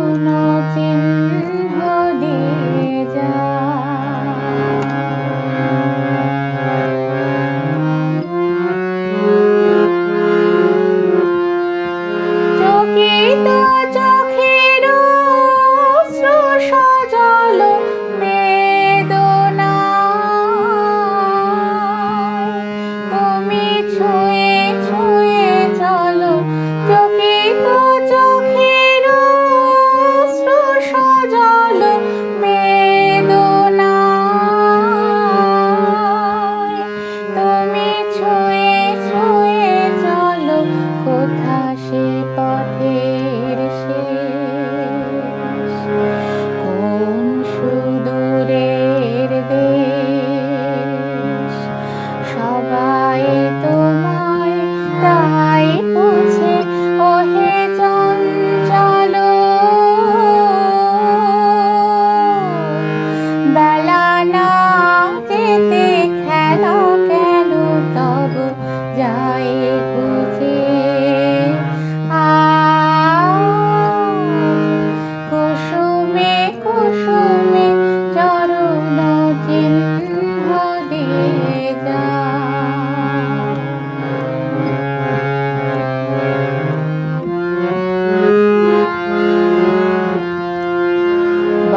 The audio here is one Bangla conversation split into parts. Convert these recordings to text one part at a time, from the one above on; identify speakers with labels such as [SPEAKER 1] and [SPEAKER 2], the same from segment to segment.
[SPEAKER 1] কোনো চিহ্ন চোখে তো চোখের শ্রুষণ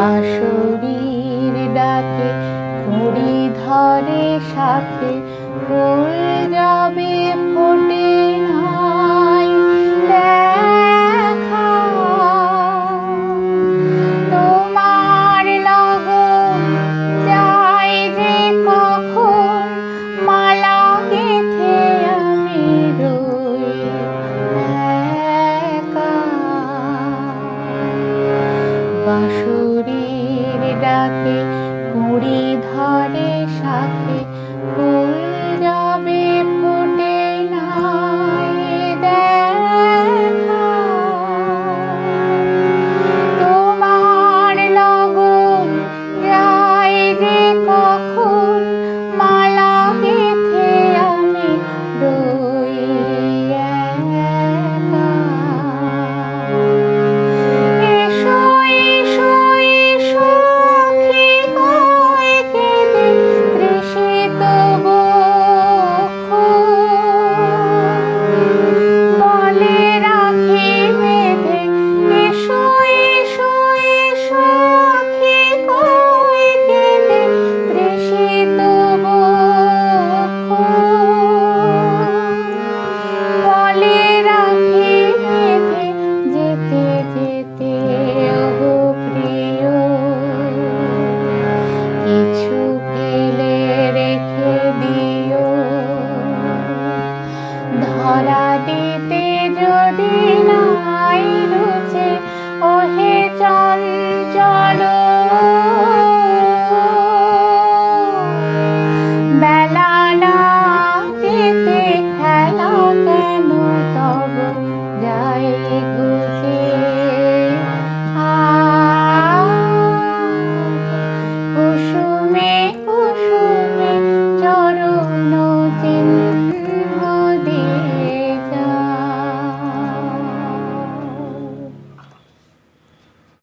[SPEAKER 1] বাঁশুরির ডাকে ঘড়ি ধরে সাথে ফুল যাবে ফোটে সাথে কুড়ি ধরে সাথে। বলে nô chính hơn